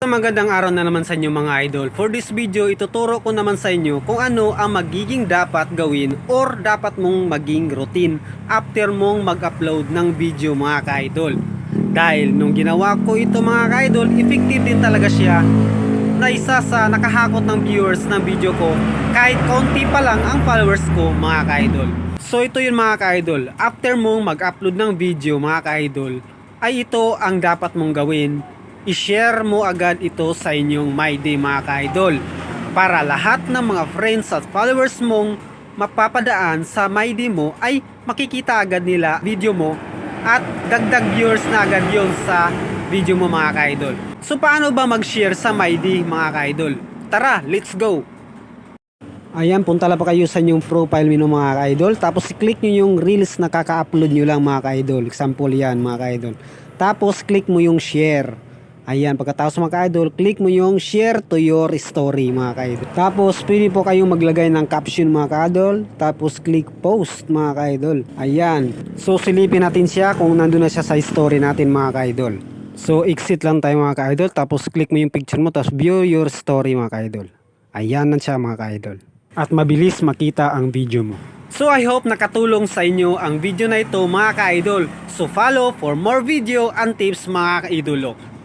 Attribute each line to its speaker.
Speaker 1: Magandang araw na naman sa inyo mga idol. For this video, ituturo ko naman sa inyo kung ano ang magiging dapat gawin or dapat mong maging routine after mong mag-upload ng video mga ka-idol. Dahil nung ginawa ko ito mga ka-idol, effective din talaga siya na isa sa nakahakot ng viewers ng video ko kahit konti pa lang ang followers ko mga ka-idol. So ito yun mga ka-idol, after mong mag-upload ng video mga ka-idol, ay ito ang dapat mong gawin i-share mo agad ito sa inyong My Day mga ka-idol para lahat ng mga friends at followers mong mapapadaan sa My Day mo ay makikita agad nila video mo at dagdag viewers na agad yon sa video mo mga ka-idol. So paano ba mag-share sa My Day mga ka-idol? Tara, let's go! Ayan, punta lang pa kayo sa inyong profile menu mga ka-idol. Tapos i-click nyo yung reels na kaka-upload nyo lang mga ka-idol. Example yan mga ka-idol. Tapos click mo yung share. Ayan, pagkatapos mga ka-idol, click mo yung share to your story mga ka-idol. Tapos pwede po kayong maglagay ng caption mga ka-idol. Tapos click post mga ka-idol. Ayan. So silipin natin siya kung nandun na siya sa story natin mga ka-idol. So exit lang tayo mga ka-idol. Tapos click mo yung picture mo. Tapos view your story mga ka-idol. Ayan na siya mga ka-idol. At mabilis makita ang video mo. So I hope nakatulong sa inyo ang video na ito mga ka-idol. So follow for more video and tips mga ka-idolo.